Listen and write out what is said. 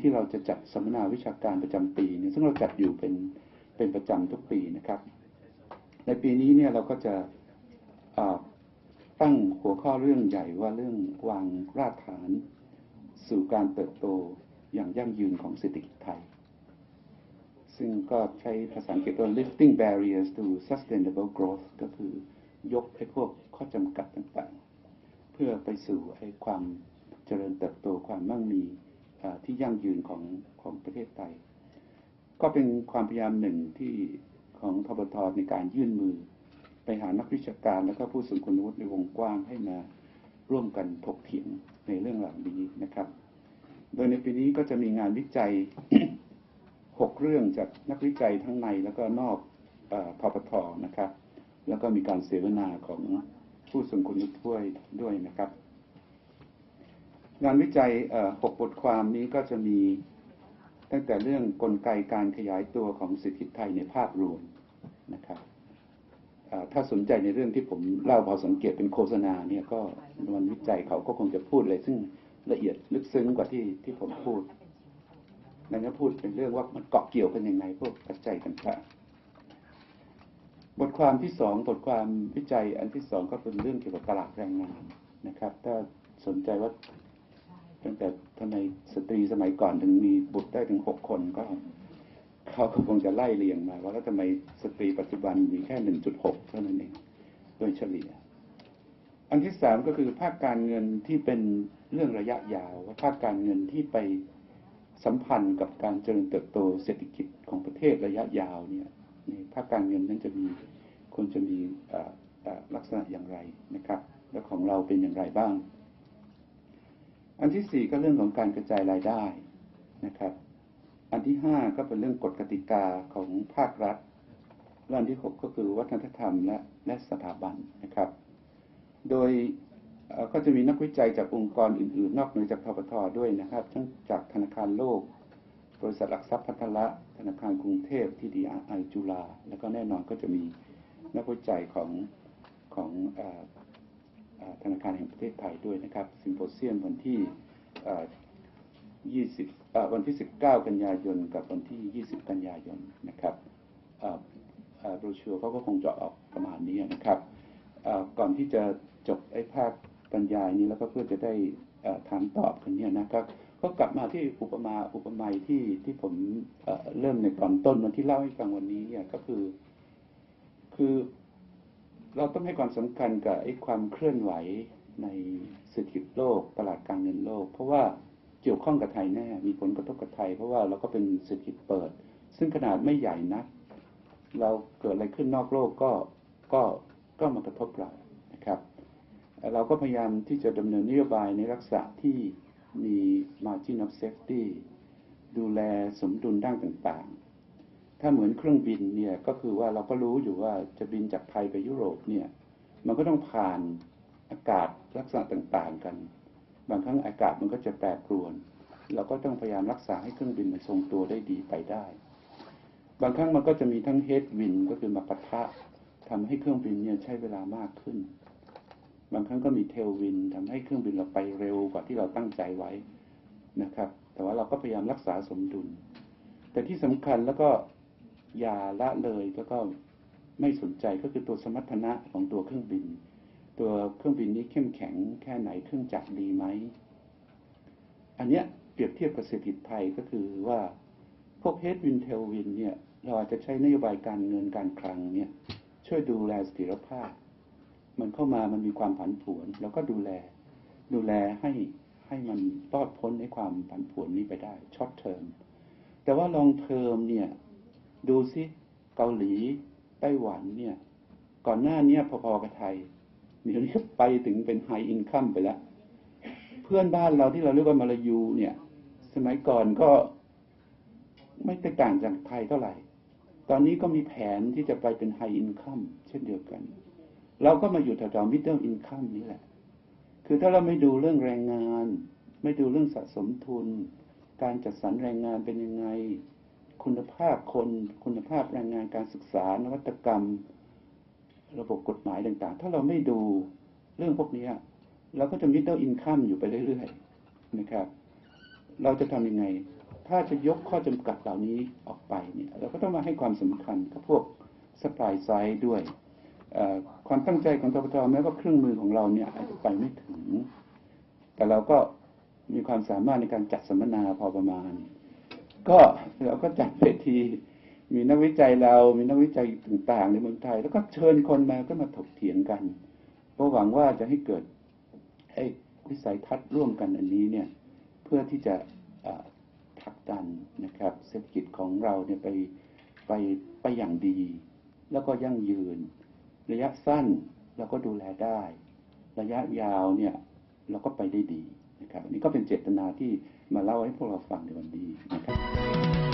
ที่เราจะจัดสัมมนาวิชาการประจำปีเนี่ยซึ่งเราจัดอยู่เป็นเป็นประจำทุกปีนะครับ ในปีนี้เนี่ยเราก็จะตั้งหัวข้อเรื่องใหญ่ว่าเรื่องวางรากฐานสู่การเติบโตอย่างยั่งยืนของเศรษฐกิจไทย ซึ่งก็ใช้ภาษาอังกฤษว่า lifting barriers to sustainable growth ก็คือยกไอ้พวกข้อจำกัดต่างๆ เพื่อไปสู่ไอ้ความเจริญเติบโตความมั่งมี ที่ยั่งยืนของของประเทศไทย ก็เป็นความพยายามหนึ่งที่ของทบทในการยื่นมือ ไปหานักวิชาการ และก็ผู้ทรงคุณวุฒิในวงกว้างให้มาร่วมกันถกเถียงในเรื่องเหล่านี้นะครับ โดยในปีนี้ก็จะมีงานวิจัยหกเรื่องจากนักวิจัยทั้งในแล้วก็นอกอทปทนะครับ แล้วก็มีการเสวนาของผู้ทรงคุณวุฒิด้วยด้วยนะครับ งานวิจัยหกบทความนี้ก็จะมีตั้งแต่เรื่องกลไกการขยายตัวของเศรษฐกิจไทยในภาพรวมนะครับถ้าสนใจในเรื่องที่ผมเล่าพอสังเกตเป็นโฆษณาเนี่ยก็มันวิจัยเขาก็คงจะพูดเลยซึ่งละเอียดลึกซึ้งกว่าที่ที่ผมพูดนั่นก็พูดเป็นเรื่องว่ามันเกาะเกี่ยวกันยังไงพวกปัจจัยต่างๆบทความที่สองบทความวิจัยอันที่สองก็เป็นเรื่องเกี่ยวกับตลาดแรงงานนะครับ ถ้าสนใจว่า ตั้งแต่ทำไมสตรีสมัยก่อนถึงมีบุตรได้ถึงหกคนก็ เขาก็คงจะไล่เรียงมาว่าแล้วทำไมสตรีปัจจุบันมีแค่หนึ่งจุดหกเท่านั้นเองโดยเฉลี่ย อันที่สามก็คือภาคการเงินที่เป็นเรื่องระยะยาวว่าภาคการเงินที่ไปสัมพันธ์กับการเจริญเติบโตเศรษฐกิจของประเทศระยะยาวเนี่ยในภาคการเงินนั้นจะมีควรจะมีลักษณะอย่างไรนะครับ และของเราเป็นอย่างไรบ้าง อันที่สี่ก็เรื่องของการกระจายรายได้นะครับ อันที่ห้าก็เป็นเรื่องกฎกติกาของภาครัฐและอันที่หกก็คือวัฒนธรรมและและสถาบันนะครับ โดยก็จะมีนักวิจัยจากองค์กรอื่น ๆ นอกเหนือจากทบทด้วยนะครับ ทั้งจากธนาคารโลก บริษัทหลักทรัพย์พัฒละ ธนาคารกรุงเทพที่ดีไอจุฬาแล้วก็แน่นอนก็จะมีนักวิจัยของของ ธนาคารแห่งประเทศไทยด้วยนะครับซิมโพเซียมวันที่ 20 วันที่ 19 กันยายน กับวันที่ 20 กันยายนนะครับเอ่อเอ่อโรชัวร์เขาก็คงจะออกประมาณนี้นะครับก่อนที่จะจบไอ้ภาคบรรยายนี้แล้วก็เพื่อจะได้ถามตอบกันเนี่ยนะครับก็กลับมาที่อุปมาอุปไมยที่ที่ผมเริ่มในตอนต้นวันที่เล่าให้ฟังวันนี้เนี่ยก็คือ คือ เราต้องให้ความสำคัญกับไอ้ความเคลื่อนไหวในเศรษฐกิจโลก ตลาดการเงินโลก เพราะว่าเกี่ยวข้องกับไทยแน่ มีผลกระทบกับไทย เพราะว่าเราก็เป็นเศรษฐกิจเปิด ซึ่งขนาดไม่ใหญ่นัก เราเกิดอะไรขึ้นนอกโลกก็ก็ก็มากระทบเรานะครับ เราก็พยายามที่จะดำเนินนโยบายในลักษณะที่มี margin of safety ดูแลสมดุลด้านต่าง ถ้าเหมือนเครื่องบินเนี่ยก็คือว่าเราก็รู้อยู่ว่าจะบินจากไทยไปยุโรปเนี่ยมันก็ต้องผ่านอากาศลักษณะต่างๆกัน บางครั้งอากาศมันก็จะแปรปรวน เราก็ต้องพยายามรักษาให้เครื่องบินมันทรงตัวได้ดีไปได้ บางครั้งมันก็จะมีทั้งเฮดวินก็คือมาปะทะทำให้เครื่องบินเนี่ยใช้เวลามากขึ้น บางครั้งก็มีเทลวินทำให้เครื่องบินเราไปเร็วกว่าที่เราตั้งใจไว้นะครับ แต่ว่าเราก็พยายามรักษาสมดุล แต่ที่สำคัญแล้วก็ อย่าละเลยแล้วก็ไม่สนใจก็คือตัวสมรรถนะของตัวเครื่องบิน ตัวเครื่องบินนี้เข้มแข็งแค่ไหนเครื่องจักรดีไหม อันเนี้ยเปรียบเทียบกับเศรษฐกิจไทยก็คือว่าพวกเฮดวินเทลวินเนี่ยเราอาจจะใช้นโยบายการเงินการคลังเนี่ยช่วยดูแลสถียรภาพ มันเข้ามามันมีความผันผวน แล้วก็ดูแลดูแลให้ให้มันรอดพ้นในความผันผวนนี้ไปได้ช็อตเทอมแต่ว่าลองเทอมเนี่ย ดูซิเกาหลีไต้หวันเนี่ย ก่อนหน้านี้พอๆกับไทยเดี๋ยวนี้ไปถึงเป็นไฮอินคัมไปแล้ว เพื่อนบ้านเราที่เราเรียกว่ามาลายูเนี่ย สมัยก่อนก็ไม่แตกต่างจากไทยเท่าไหร่ ตอนนี้ก็มีแผนที่จะไปเป็นไฮอินคัมเช่นเดียวกัน เราก็มาอยู่แถวๆมิดเดิลอินคัมนี่แหละ คือถ้าเราไม่ดูเรื่องแรงงาน ไม่ดูเรื่องสะสมทุน การจัดสรรแรงงานเป็นยังไง คุณภาพคน คุณภาพแรงงานการศึกษานวัตกรรม ระบบกฎหมายต่างๆ ถ้าเราไม่ดูเรื่องพวกนี้เราก็จะมิดเดิลอินคัมอยู่ไปเรื่อยๆนะครับ เราจะทำยังไง ถ้าจะยกข้อจำกัดเหล่านี้ออกไปเนี่ยเราก็ต้องมาให้ความสำคัญกับพวก supply side ด้วยความตั้งใจของทบทแม้ว่าเครื่องมือของเราเนี่ยอาจจะไปไม่ถึง แต่เราก็มีความสามารถในการจัดสัมมนาพอประมาณ ก็เราก็จัดเวที มีนักวิจัยเรา มีนักวิจัยต่างๆ ในเมืองไทย แล้วก็เชิญคนมาก็มาถกเถียงกันเพราะหวังว่าจะให้เกิดไอ้วิสัยทัศน์ร่วมกันอันนี้เนี่ยเพื่อที่จะผลักดันนะครับเศรษฐกิจของเราเนี่ยไปไปไปอย่างดี แล้วก็ยั่งยืน ระยะสั้นเราก็ดูแลได้ ระยะยาวเนี่ยเราก็ไปได้ดี นะครับนี่ก็เป็นเจตนาที่มาเล่าให้พวกเราฟังในวันนี้นะครับ